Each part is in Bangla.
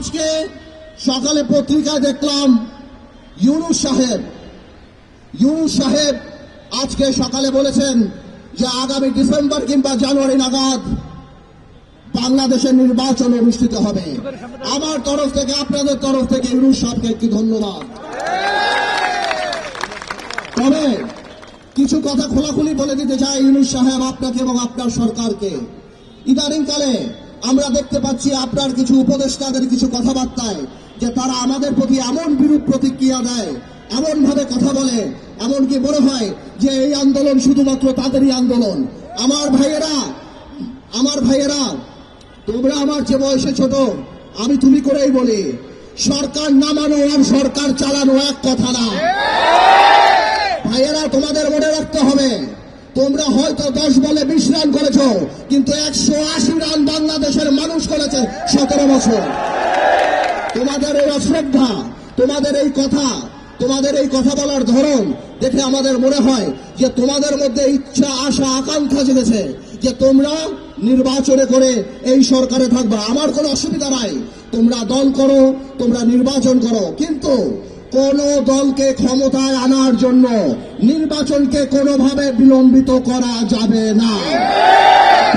আজকে সকালে পত্রিকায় দেখলাম ইউনুস সাহেব। ইউনুস সাহেব আজকে সকালে বলেছেন যে আগামী ডিসেম্বর কিংবা জানুয়ারি নাগাদ বাংলাদেশের নির্বাচন অনুষ্ঠিত হবে। আমার তরফ থেকে, আপনাদের তরফ থেকে ইউনুস সাহেবকে একটি ধন্যবাদ। তবে কিছু কথা খোলাখুলি বলে দিতে চাই ইউনুস সাহেব আপনাকে এবং আপনার সরকারকে। ইদানিংকালে আমরা দেখতে পাচ্ছি আপনার কিছু উপদেষ্টাদের কিছু কথাবার্তায় যে তারা আমাদের প্রতি এমন বিরূপ প্রতিক্রিয়া দেয় এমন ভাবে কথা বলে, এমনকি মনে হয় যে এই আন্দোলন শুধুমাত্র তাদেরই আন্দোলন। আমার ভাইয়েরা আমার ভাইয়েরা, তোমরা আমার যে বয়সে ছোট, আমি তুমি করেই বলি, সরকার নামানো আর সরকার চালানো এক কথা না। ভাইয়েরা, তোমাদের মনে রাখতে হবে তোমরা হয়তো দশ বলে বিশ রান করেছ, কিন্তু একশো আশি রান বাংলাদেশের মানুষ করেছে সতেরো বছর। তোমাদের এই অশ্রদ্ধা, তোমাদের এই কথা, তোমাদের এই কথা বলার ধরন দেখে আমাদের মনে হয় যে তোমাদের মধ্যে ইচ্ছা, আশা, আকাঙ্ক্ষা জেগেছে যে তোমরা নির্বাচনে করে এই সরকারে থাকবে। আমার কোনো অসুবিধা নাই। তোমরা দল করো, তোমরা নির্বাচন করো। কিন্তু কোন দলকে ক্ষমতায় আনার জন্য নির্বাচনকে কোনোভাবে বিলম্বিত করা যাবে না।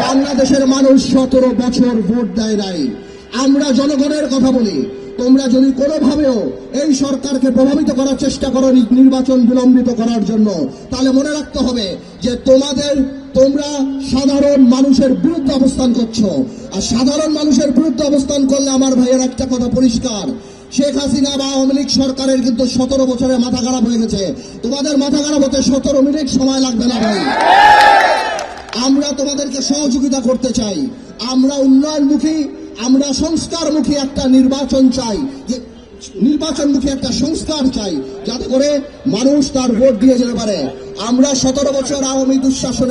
বাংলাদেশের মানুষ সতেরো বছর ভোট দেয় নাই। আমরা জনগণের কথা বলি। তোমরা যদি কোনোভাবেও এই সরকারকে প্রভাবিত করার চেষ্টা করো নির্বাচন বিলম্বিত করার জন্য, তাহলে মনে রাখতে হবে যে তোমাদের, তোমরা সাধারণ মানুষের বিরুদ্ধে অবস্থান করছ। আর সাধারণ মানুষের বিরুদ্ধে অবস্থান করলে আমার ভাইয়ের একটা কথা পরিষ্কার। শেখ হাসিনা বা আওয়ামী লীগ সরকারের কিন্তু সতেরো বছরে মাথা খারাপ হয়ে গেছে। তোমাদের মাথা খারাপ হতে সতেরো মিনিট সময় লাগবে না ভাই। আমরা তোমাদেরকে সহযোগিতা করতে চাই। আমরা উন্নয়নমুখী, আমরা সংস্কারমুখী একটা নির্বাচন চাই। যে নির্বাচনমুখী একটা সংস্কার চাই। যাতে করে মানুষ তার ভোট দিয়ে যেতে পারে। আমরা সতেরো বছর আওয়ামী দুঃশাসনে